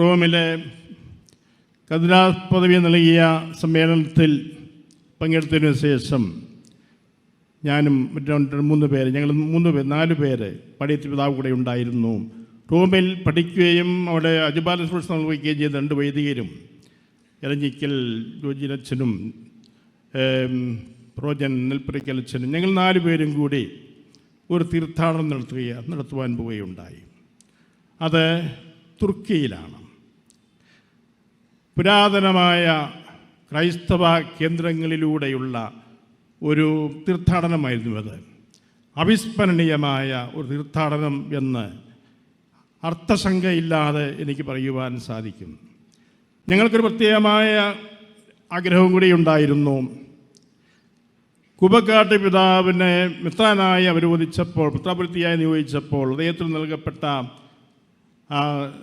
റോമിലെ കതിരാസ് പദവി നൽകിയ സമ്മേളനത്തിൽ പങ്കെടുത്തതിനു ശേഷം ഞാനും രണ്ട് മൂന്ന് പേര് ഞങ്ങൾ മൂന്ന് പേര് നാല് പേര് പടിയത്ത് പിതാവ് കൂടെ ഉണ്ടായിരുന്നു. റോമിൽ പഠിക്കുകയും അവിടെ അജുബാല സുരക്ഷ നിർവഹിക്കുകയും ചെയ്ത രണ്ട് വൈദികരും ഇറഞ്ഞിക്കൽ ജോജിനച്ഛനും ഏം, പ്രോജൻ നെൽപ്പറിക്കലച്ഛനും ഞങ്ങൾ നാല് പേരും കൂടി ഒരു തീർത്ഥാടനം നടത്തുക നടത്തുവാൻ പോവുകയുണ്ടായി. അത് തുർക്കിയിലാണ്. പുരാതനമായ ക്രൈസ്തവ കേന്ദ്രങ്ങളിലൂടെയുള്ള ഒരു തീർത്ഥാടനമായിരുന്നു അത്. അവിസ്മരണീയമായ ഒരു തീർത്ഥാടനം എന്ന് അർത്ഥശങ്കയില്ലാതെ എനിക്ക് പറയുവാൻ സാധിക്കും. ഞങ്ങൾക്കൊരു പ്രത്യേകമായ ആഗ്രഹവും കൂടി ഉണ്ടായിരുന്നു. കുബക്കാട്ട് പിതാവിനെ മിത്രാനായി അനുവദിച്ചപ്പോൾ മിത്രാപുരത്തിയായി നിയോഗിച്ചപ്പോൾ അദ്ദേഹത്തിന് നൽകപ്പെട്ട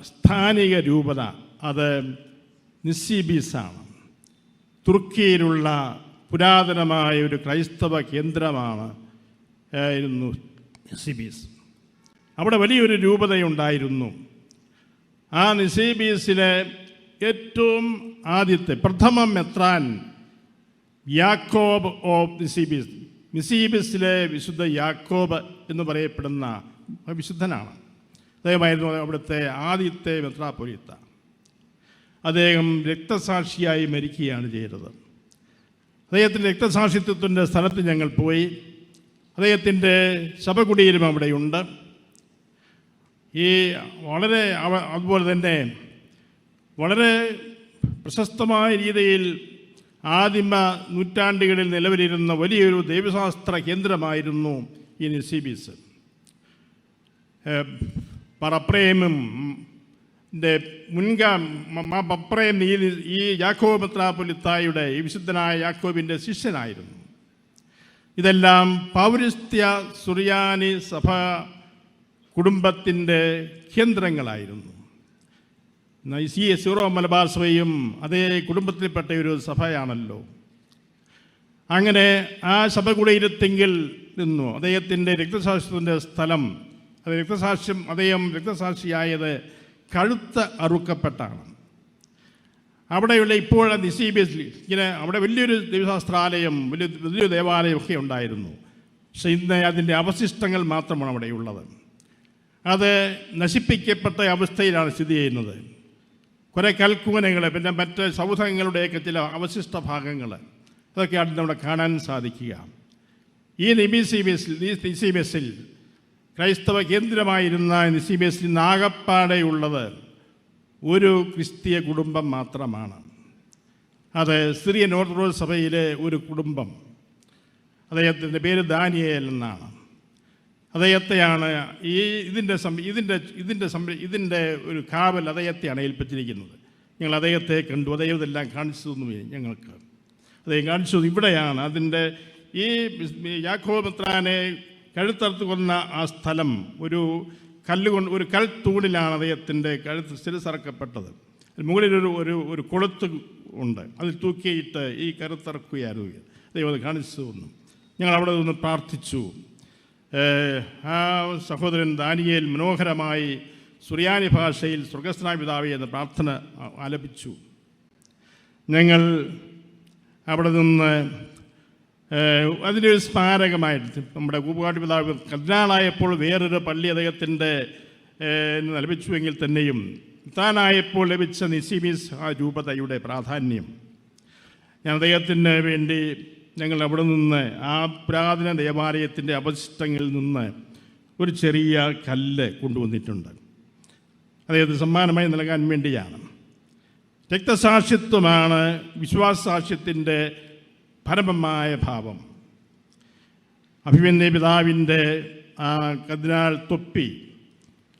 സ്ഥാനിക രൂപത അത് നിസീബീസാണ് തുർക്കിയിലുള്ള പുരാതനമായ ഒരു ക്രൈസ്തവ കേന്ദ്രമാണ് ആയിരുന്നു നിസിബീസ് അവിടെ വലിയൊരു രൂപതയുണ്ടായിരുന്നു. ആ നിസീബീസിലെ ഏറ്റവും ആദ്യത്തെ പ്രഥമ മെത്രാൻ യാക്കോബ് ഓഫ് നിസീബീസ് നിസീബിസിലെ വിശുദ്ധ യാക്കോബ് എന്ന് പറയപ്പെടുന്ന വിശുദ്ധനാണ്. അദ്ദേഹമായിരുന്നു അവിടുത്തെ ആദ്യത്തെ മെത്രാപൊലിത്ത അദ്ദേഹം രക്തസാക്ഷിയായി മരിക്കുകയാണ് ചെയ്തത്. അദ്ദേഹത്തിന്റെ രക്തസാക്ഷിത്വത്തിന്റെ സ്ഥലത്ത് ഞങ്ങൾ പോയി. അദ്ദേഹത്തിന്റെ ശവകുടീരം അവിടെയുണ്ട്. ഈ വളരെ അതുപോലെ തന്നെ വളരെ പ്രശസ്തമായ രീതിയിൽ ആദിമ നൂറ്റാണ്ടുകളിൽ നിലവിലിരുന്ന വലിയൊരു ദൈവശാസ്ത്ര കേന്ദ്രമായിരുന്നു ഈ നിസീബീസ് പറപ്രേമും മുൻകാ പപ്രേം ഈ ഈ യാക്കോബ് പത്രാപുലിത്തായുടെ ഈ വിശുദ്ധനായ യാക്കോബിന്റെ ശിഷ്യനായിരുന്നു. ഇതെല്ലാം പൗരസ്ത്യ സുറിയാനി സഭ കുടുംബത്തിന്റെ കേന്ദ്രങ്ങളായിരുന്നു. ഈ സീറോ മലബാർ സഭയും അതേ കുടുംബത്തിൽപ്പെട്ട ഒരു സഭയാണല്ലോ. അങ്ങനെ ആ സഭ കൂടെ ഇരുത്തെങ്കിൽ നിന്നു. അദ്ദേഹത്തിന്റെ രക്തസാക്ഷ്യത്തിന്റെ സ്ഥലം രക്തസാക്ഷ്യം അദ്ദേഹം രക്തസാക്ഷിയായത് കഴുത്ത് അറുക്കപ്പെട്ടാണ്. അവിടെയുള്ള ഇപ്പോൾ നിസീബിയസിൽ ഇങ്ങനെ അവിടെ വലിയൊരു ദൈവശാസ്ത്രാലയം വലിയ വലിയൊരു ദേവാലയം ഒക്കെ ഉണ്ടായിരുന്നു. പക്ഷെ ഇന്ന് അതിന്റെ അവശിഷ്ടങ്ങൾ മാത്രമാണ് അവിടെ ഉള്ളത്. അത് നശിപ്പിക്കപ്പെട്ട അവസ്ഥയിലാണ് സ്ഥിതി ചെയ്യുന്നത്. കുറേ കൽക്കൂനകൾ പിന്നെ മറ്റ് സൗധങ്ങളുടെയൊക്കെ ചില അവശിഷ്ട ഭാഗങ്ങൾ അതൊക്കെയാണ് നമ്മുടെ കാണാൻ സാധിക്കുക. ഈ നിബിസിബിസിൽ ഈ ക്രൈസ്തവ കേന്ദ്രമായിരുന്ന നിസിബിയസിൽ നാഗപ്പാടെയുള്ളത് ഒരു ക്രിസ്തീയ കുടുംബം മാത്രമാണ്. അത് സിറിയൻ ഓർത്തഡോക്സ് സഭയിലെ ഒരു കുടുംബം. അദ്ദേഹത്തിന്റെ പേര് ദാനിയേൽ എന്നാണ്. അദ്ദേഹത്തെയാണ് ഈ ഇതിന്റെ ഇതിന്റെ ഇതിന്റെ ഇതിന്റെ ഒരു കാവൽ അദ്ദേഹത്തെയാണ് ഏൽപ്പിച്ചിരിക്കുന്നത്. ഞങ്ങൾ അദ്ദേഹത്തെ കണ്ടു അദ്ദേഹം ഇതെല്ലാം കാണിച്ചു തന്നു ഞങ്ങൾക്ക്. അദ്ദേഹം കാണിച്ചു ഇവിടെയാണ്. അതിന്റെ ഈ യാക്കോപത്രാനെ കഴുത്തറുത്ത് കൊന്ന ആ സ്ഥലം ഒരു കല്ലുകൊണ്ട് ഒരു കൽത്തൂണിലാണ് അദ്ദേഹത്തിന്റെ കഴുത്ത് സ്ഥിരസറക്കപ്പെട്ടത്. മുകളിലൊരു ഒരു ഒരു കൊളുത്ത് ഉണ്ട്. അതിൽ തൂക്കിയിട്ട് ഈ കരുത്തറക്കുകയായിരുന്നു ദൈവം അത് കാണിച്ചു തന്നു. ഞങ്ങൾ അവിടെ നിന്ന് പ്രാർത്ഥിച്ചു. ആ സഹോദരൻ ദാനിയേൽ മനോഹരമായി സുറിയാനി ഭാഷയിൽ സ്വർഗസ്നായ പിതാവേ എന്ന പ്രാർത്ഥന ആലപിച്ചു. ഞങ്ങൾ അവിടെ നിന്ന് അതിന്റെ ഒരു സ്മാരകമായിട്ട് നമ്മുടെ കൂപ്പുകാട്ടി പിതാവ് കർദിനാളായപ്പോൾ വേറൊരു പള്ളി അദ്ദേഹത്തിന്റെ ലഭിച്ചുവെങ്കിൽ തന്നെയും താനായപ്പോൾ ലഭിച്ച നിസിമിസ് ആ രൂപതയുടെ പ്രാധാന്യം. ഞാൻ അദ്ദേഹത്തിന് വേണ്ടി ഞങ്ങൾ അവിടെ നിന്ന് ആ പുരാതന ദേവാലയത്തിന്റെ അവശിഷ്ടങ്ങളിൽ നിന്ന് ഒരു ചെറിയ കല്ല് കൊണ്ടുവന്നിട്ടുണ്ട്. അദ്ദേഹത്തിന് സമ്മാനമായി നൽകാൻ വേണ്ടിയാണ്. രക്തസാക്ഷിത്വമാണ് വിശ്വാസസാക്ഷ്യത്തിന്റെ പരമമായ ഭാവം. അഭിമന്യ പിതാവിന്റെ ആ കതിനാൾ തൊപ്പി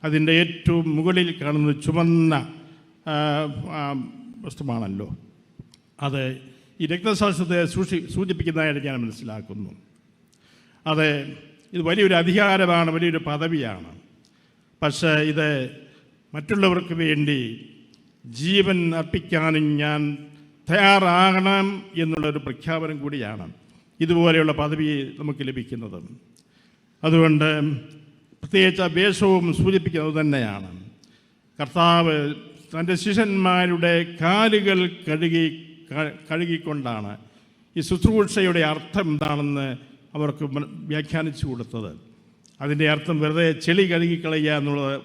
അതിന്റെ ഏറ്റവും മുകളിൽ കാണുന്ന ചുമന്ന വസ്തുവാണല്ലോ. അത് ഈ രക്തസാക്ഷ്യത്തെ സൂക്ഷി സൂചിപ്പിക്കുന്നതായിട്ട് ഞാൻ മനസ്സിലാക്കുന്നു. അത് ഇത് വലിയൊരു അധികാരമാണ് വലിയൊരു പദവിയാണ്. പക്ഷേ ഇത് മറ്റുള്ളവർക്ക് വേണ്ടി ജീവൻ അർപ്പിക്കാനും ഞാൻ തയ്യാറാകണം എന്നുള്ളൊരു പ്രഖ്യാപനം കൂടിയാണ് ഇതുപോലെയുള്ള പദവി നമുക്ക് ലഭിക്കുന്നത്. അതുകൊണ്ട് പ്രത്യേകിച്ച് വേഷവും സൂചിപ്പിക്കുന്നത് തന്നെയാണ്. കർത്താവ് തന്റെ ശിഷ്യന്മാരുടെ കാലുകൾ കഴുകി കഴുകിക്കൊണ്ടാണ് ഈ ശുശ്രൂഷയുടെ അർത്ഥം എന്താണെന്ന് അവർക്ക് വ്യാഖ്യാനിച്ചു കൊടുത്തത്. അതിന്റെ അർത്ഥം വെറുതെ ചെളി കഴുകിക്കളയുക എന്നുള്ളത്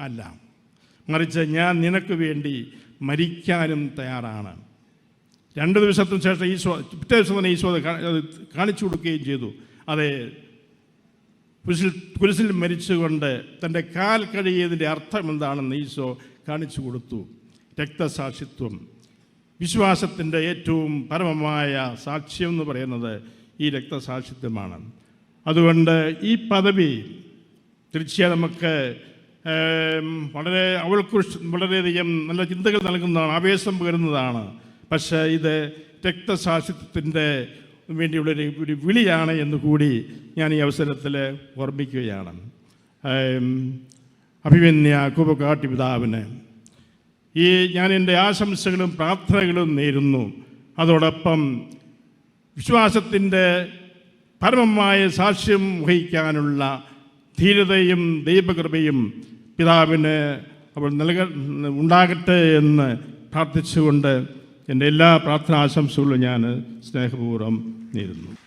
അല്ല. മറിച്ച് ഞാൻ നിനക്ക് വേണ്ടി മരിക്കാനും തയ്യാറാണ്. രണ്ട് ദിവസത്തിന് ശേഷം ഈശോ പിറ്റേ ദിവസം തന്നെ ഈശോ അത് കാണിച്ചു കൊടുക്കുകയും ചെയ്തു. അതെ കുരിശിൽ കുരിശിൽ മരിച്ചുകൊണ്ട് തന്റെ കാൽ കഴിയതിന്റെ അർത്ഥം എന്താണെന്ന് ഈശോ കാണിച്ചു കൊടുത്തു. രക്തസാക്ഷിത്വം. വിശ്വാസത്തിന്റെ ഏറ്റവും പരമമായ സാക്ഷ്യം എന്ന് പറയുന്നത് ഈ രക്തസാക്ഷിത്വമാണ്. അതുകൊണ്ട് ഈ പദവി തീർച്ചയായും നമുക്ക് വളരെ അവൾക്ക് വളരെയധികം നല്ല ചിന്തകൾ നൽകുന്നതാണ് ആവേശം പകരുന്നതാണ്. പക്ഷേ ഇത് രക്തസാക്ഷിത്വത്തിന്റെ വേണ്ടിയുള്ളൊരു ഒരു വിളിയാണ് എന്ന് കൂടി ഞാൻ ഈ അവസരത്തിൽ ഓർമ്മിക്കുകയാണ്. അഭിമന്യ കുപകാട്ടി പിതാവിന്. ഈ ഞാൻ എന്റെ ആശംസകളും പ്രാർത്ഥനകളും നേരുന്നു. അതോടൊപ്പം വിശ്വാസത്തിന്റെ പരമമായ സാക്ഷ്യം വഹിക്കാനുള്ള ധീരതയും ദൈവകൃപയും പിതാവിന് അവൾ നൽക ഉണ്ടാകട്ടെ എന്ന് പ്രാർത്ഥിച്ചുകൊണ്ട് എന്റെ എല്ലാ പ്രാർത്ഥനാശംസകളും ഞാൻ സ്നേഹപൂർവം നേരുന്നു.